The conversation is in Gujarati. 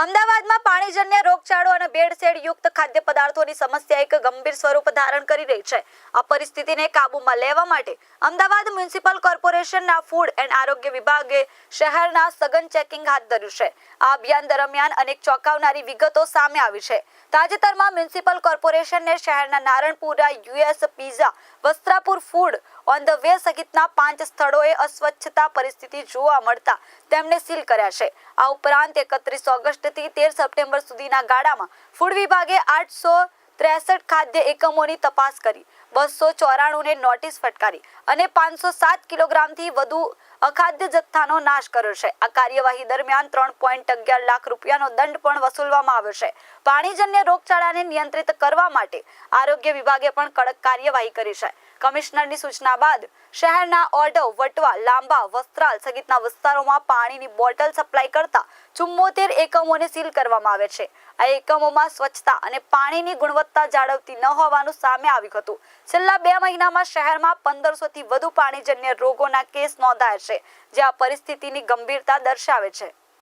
અમદાવાદમાં પાણીજન્ય રોગચાળો અને ભેળસેળ યુક્ત ખાદ્ય પદાર્થોની સમસ્યા એક ગંભીર સ્વરૂપ ધારણ કરી રહી છે. આ પરિસ્થિતિને કાબૂમાં લેવા માટે અમદાવાદ મ્યુનિસિપલ કોર્પોરેશનના ફૂડ એન્ડ આરોગ્ય વિભાગે શહેરના સઘન ચેકિંગ હાથ ધર્યું છે. આ અભિયાન દરમિયાન અનેક ચોંકાવનારી વિગતો સામે આવી છે. તાજેતરમાં મ્યુનિસિપલ કોર્પોરેશનને શહેરના Naranpura US pizza, Vastrapur food on the way સહિતના પાંચ સ્થળોએ અસ્વચ્છતા પરિસ્થિતિ જોવા મળતા તેમને સીલ કર્યા છે. આ ઉપરાંત એકત્રીસ ઓગસ્ટથી તેર સપ્ટેમ્બર સુધીના ગાળામાં ફૂડ વિભાગે આઠસો ત્રેસઠ ખાદ્ય એકમોની તપાસ કરી, બસો ચોરાણુંને નોટિસ ફટકારી અને પાંચસો સાત કિલોગ્રામથી વધુ અખાદ્ય જથ્થાનો નાશ કર્યો છે. આ કાર્યવાહી દરમિયાન ત્રણ પોઈન્ટ અગિયાર લાખ રૂપિયાનો દંડ પણ વસૂલવામાં આવ્યો છે. પાણીજન્ય રોગચાળાને નિયંત્રિત કરવા માટે આરોગ્ય વિભાગે પણ કડક કાર્યવાહી કરી છે. કમિશનરની સૂચના બાદ શહેરના ઓઢવ વટવા, લાંબા, વસ્ત્રાલ સહિતના વિસ્તારોમાં પાણીની બોટલ સપ્લાય કરતા ચુમ્મોતેર એકમોને સીલ કરવામાં આવે છે. આ એકમોમાં સ્વચ્છતા અને પાણીની ગુણવત્તા જાળવતી ન હોવાનું સામે આવ્યું હતું. છેલ્લા બે મહિનામાં શહેરમાં પંદરસો થી વધુ પાણીજન્ય રોગોના કેસ નોંધાયા છે, જે આ પરિસ્થિતિની ગંભીરતા દર્શાવે છે.